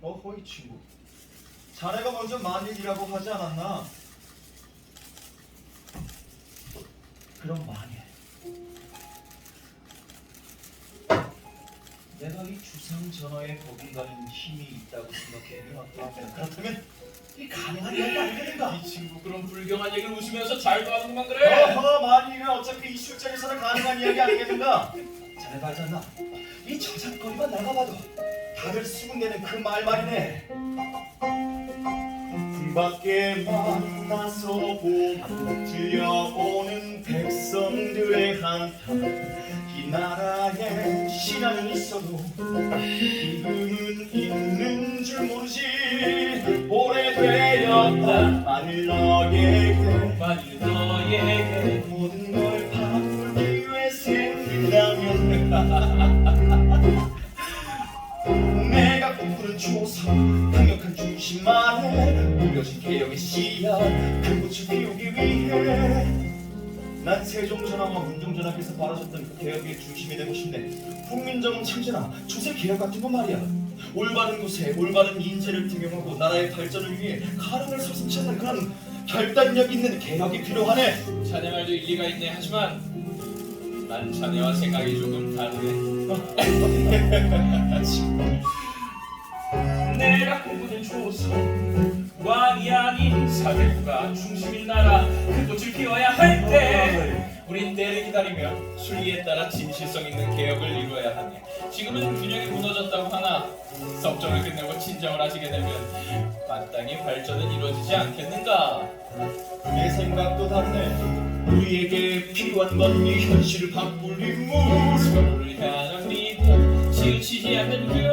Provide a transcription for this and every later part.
어허 이 친구 자네가 먼저 만일이라고 하지 않았나? 그럼 만일 내가 이 주상 전하에 버금가는 힘이 있다고 생각해 그렇다면 이 가능한 일이 아니겠는가? 이 친구 그런 불경한 얘기를 웃으면서 잘도 하는구만 그래. 어허 만일이면 어차피 이 술자리에서는 가능한 이야기 아니겠는가? 자네가 않나? 이 저작거리만 나가봐도 다들 수군대는 그 말 말이네. 불밖에 만나서 보고 들려오는 백성들의 한탄. 이 나라에 신앙이 있어도 기금은 있는 줄 모르지. 오래되었다. 만일 너에게 만일 너에게 모든 걸 바꿀 기회 생긴다면 꿈꾸는 조선 강력한 중심만에 우려진 개혁의 씨앗 그 꽃을 피우기 위해 난 세종전하와 문종전하께서 바라셨던 그 개혁의 중심이 되고 싶네. 국민정음 창제나 조세 개혁 같은 거 말이야. 올바른 곳에 올바른 인재를 등용하고 나라의 발전을 위해 가능을 서슴지 않는 그런 결단력 있는 개혁이 필요하네. 자네 말도 일리가 있네. 하지만 난 자네와 생각이 조금 다르네. 내가 꿈꾸는 조선 왕이 아닌 사대부가 중심인 나라 그 꽃을 피워야 할 때 우린 때를 기다리며 순리에 따라 진실성 있는 개혁을 이루어야 하네 지금은 균형이 무너졌다고 하나 섭정을 끝내고 진정을 하시게 되면 마땅히 발전은 이루어지지 않겠는가? 내 생각도 다르네. 우리에게 필요한 건 이 현실을 바꿀 인물 서로를 향한 믿음. 지우치지 않는 균형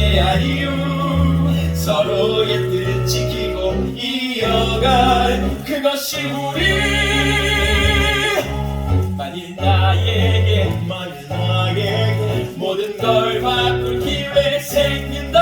함께 아이유 서로의 뜻 지키고 이어갈 그것이 우리 만일 나에게 만일 나에게 모든 걸 바꿀 기회 생긴다.